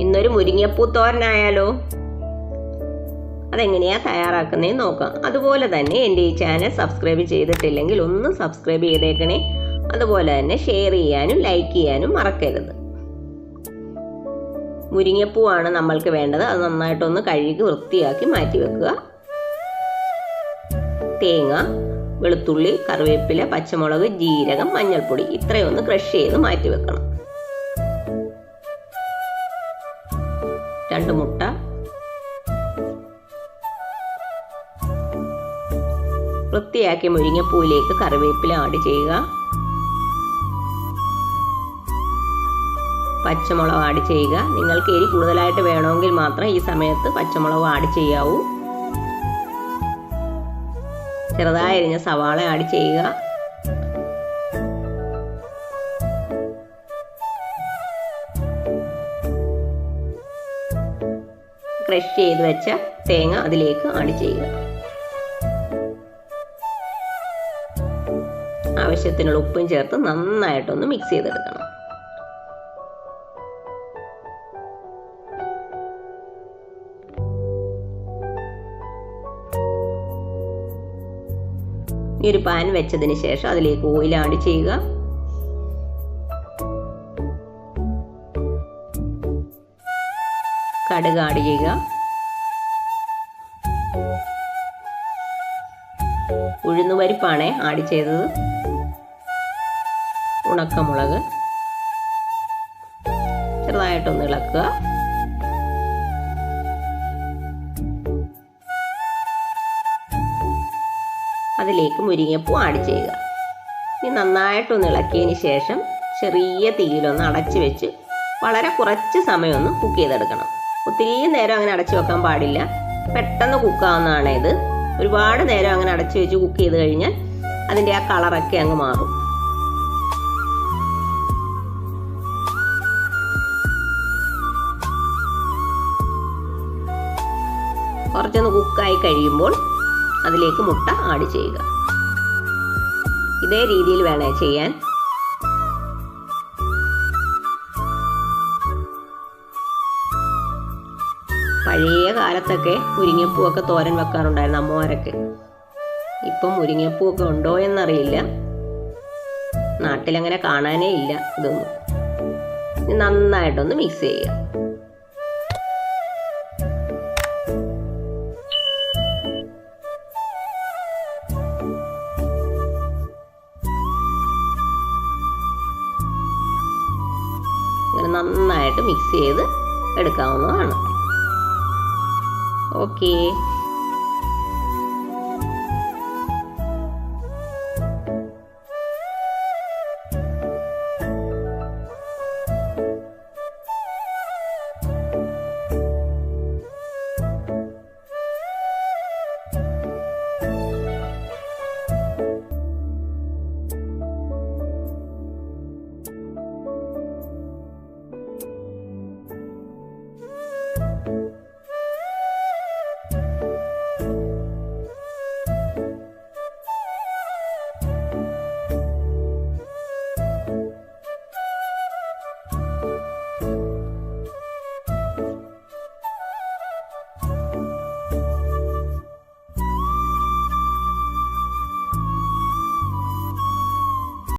ഇന്നൊരു മുരിങ്ങപ്പൂ തോരനായാലോ അതെങ്ങനെയാ തയ്യാറാക്കുന്നേ നോക്കാം. അതുപോലെ തന്നെ എന്റെ ഈ ചാനൽ സബ്സ്ക്രൈബ് ചെയ്തിട്ടില്ലെങ്കിൽ ഒന്ന് സബ്സ്ക്രൈബ് ചെയ്തേക്കണേ. അതുപോലെ തന്നെ ഷെയർ ചെയ്യാനും ലൈക്ക് ചെയ്യാനും മറക്കരുത്. മുരിങ്ങപ്പൂവാണ് നമ്മൾക്ക് വേണ്ടത്. അത് നന്നായിട്ടൊന്ന് കഴുകി വൃത്തിയാക്കി മാറ്റി വെക്കുക. തേങ്ങ വെളുത്തുള്ളി കറിവേപ്പില പച്ചമുളക് ജീരകം മഞ്ഞൾപ്പൊടി ഇത്രയൊന്ന് ക്രഷ് ചെയ്ത് മാറ്റി വെക്കണം. രണ്ട് മുട്ട. വൃത്തിയാക്കിയ മുരിങ്ങപ്പൂയിലേക്ക് കറിവേപ്പില ആഡ് ചെയ്യുക. പച്ചമുളക് ആഡ് ചെയ്യുക. നിങ്ങൾക്ക് എരി കൂടുതലായിട്ട് വേണമെങ്കിൽ മാത്രം ഈ സമയത്ത് പച്ചമുളക് ആഡ് ചെയ്യാവൂ. ചെറുതായി അരിഞ്ഞ സവാള ആഡ് ചെയ്യുക. ക്രഷ് ചെയ്ത് വെച്ച തേങ്ങ അതിലേക്ക് ആഡ് ചെയ്യുക. ആവശ്യത്തിനുള്ള ഉപ്പും ചേർത്ത് നന്നായിട്ടൊന്ന് മിക്സ് ചെയ്തെടുക്കണം. ഈ ഒരു പാൻ വെച്ചതിന് ശേഷം അതിലേക്ക് ഓയിൽ ആഡ് ചെയ്യുക. കടുക് ആഡ് ചെയ്യുക. ഉഴുന്നുപരിപ്പാണ് ആഡ് ചെയ്തത്. ഉണക്കമുളക്. ചെറുതായിട്ടൊന്ന് ഇളക്കുക. അതിലേക്ക് മുരിങ്ങപ്പൂ ആഡ് ചെയ്യുക. ഇനി നന്നായിട്ടൊന്ന് ഇളക്കിയതിന് ശേഷം ചെറിയ തീയിലൊന്ന് അടച്ചു വെച്ച് വളരെ കുറച്ച് സമയമൊന്ന് കുക്ക് ചെയ്തെടുക്കണം. ഒത്തിരി നേരം അങ്ങനെ അടച്ചു വെക്കാൻ പാടില്ല. പെട്ടെന്ന് കുക്കാവുന്നതാണ് ഇത്. ഒരുപാട് നേരം അങ്ങനെ അടച്ചു വെച്ച് കുക്ക് ചെയ്ത് കഴിഞ്ഞാൽ അതിന്റെ ആ കളറൊക്കെ അങ്ങ് മാറും. കുറച്ചൊന്ന് കുക്കായി കഴിയുമ്പോൾ അതിലേക്ക് മുട്ട ആഡ് ചെയ്യുക. ഇതേ രീതിയിൽ വേണേ ചെയ്യാൻ. കാലത്തൊക്കെ മുരിങ്ങപ്പൂവൊക്കെ തോരൻ വെക്കാറുണ്ടായിരുന്നു അമ്മമാരൊക്കെ. ഇപ്പം മുരിങ്ങപ്പൂവൊക്കെ ഉണ്ടോ എന്നറിയില്ല. നാട്ടിലങ്ങനെ കാണാനേ ഇല്ല ഇതൊന്നും. നന്നായിട്ടൊന്ന് മിക്സ് ചെയ്യുക നന്നായിട്ട് മിക്സ് ചെയ്ത് എടുക്കാവുന്നതാണ്. ஓகே